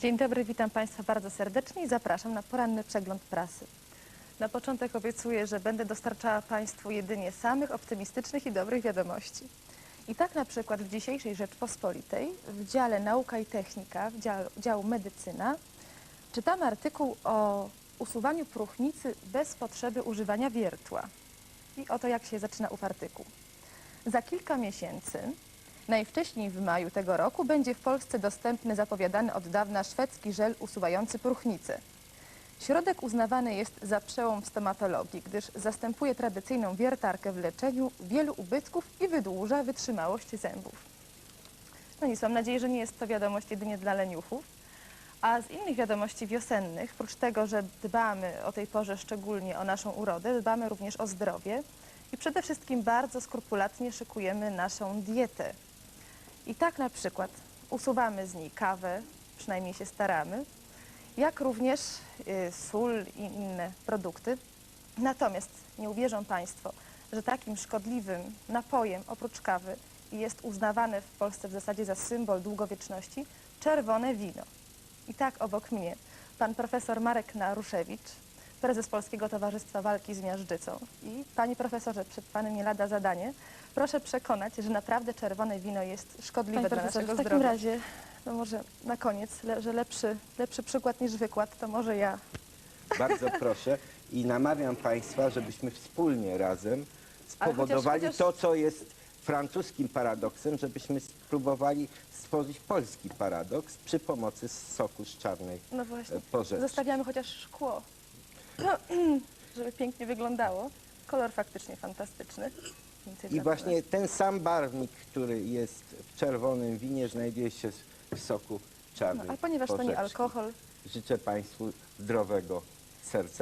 Dzień dobry, witam Państwa bardzo serdecznie i zapraszam na poranny przegląd prasy. Na początek obiecuję, że będę dostarczała Państwu jedynie samych optymistycznych i dobrych wiadomości. I tak na przykład w dzisiejszej Rzeczpospolitej, w dziale Nauka i Technika, w dziale, działu Medycyna, czytamy artykuł o usuwaniu próchnicy bez potrzeby używania wiertła. I oto jak się zaczyna ów artykuł. Za kilka miesięcy, najwcześniej w maju tego roku, będzie w Polsce dostępny zapowiadany od dawna szwedzki żel usuwający próchnicę. Środek uznawany jest za przełom w stomatologii, gdyż zastępuje tradycyjną wiertarkę w leczeniu wielu ubytków i wydłuża wytrzymałość zębów. No nic, mam nadzieję, że nie jest to wiadomość jedynie dla leniuchów. A z innych wiadomości wiosennych, oprócz tego, że dbamy o tej porze szczególnie o naszą urodę, dbamy również o zdrowie i przede wszystkim bardzo skrupulatnie szykujemy naszą dietę. I tak na przykład usuwamy z niej kawę, przynajmniej się staramy, jak również y, sól i inne produkty. Natomiast nie uwierzą Państwo, że takim szkodliwym napojem oprócz kawy jest uznawane w Polsce w zasadzie za symbol długowieczności czerwone wino. I tak obok mnie pan profesor Marek Naruszewicz, prezes Polskiego Towarzystwa Walki z Miażdżycą. I panie profesorze, przed panem nie lada zadanie. Proszę przekonać, że naprawdę czerwone wino jest szkodliwe Panie dla naszego w takim zdrowia. razie, No może na koniec, le, że lepszy, lepszy przykład niż wykład, to może ja. Bardzo proszę i namawiam Państwa, żebyśmy wspólnie razem spowodowali chociaż- to, co jest francuskim paradoksem, żebyśmy spróbowali stworzyć polski paradoks przy pomocy soku z czarnej No właśnie. e, porzeczki. Zostawiamy chociaż szkło, żeby pięknie wyglądało. Kolor faktycznie fantastyczny. I właśnie ten sam barwnik, który jest w czerwonym winie, znajduje się w soku No, czarnej ale ponieważ to nie porzeczki. alkohol, Życzę Państwu zdrowego serca.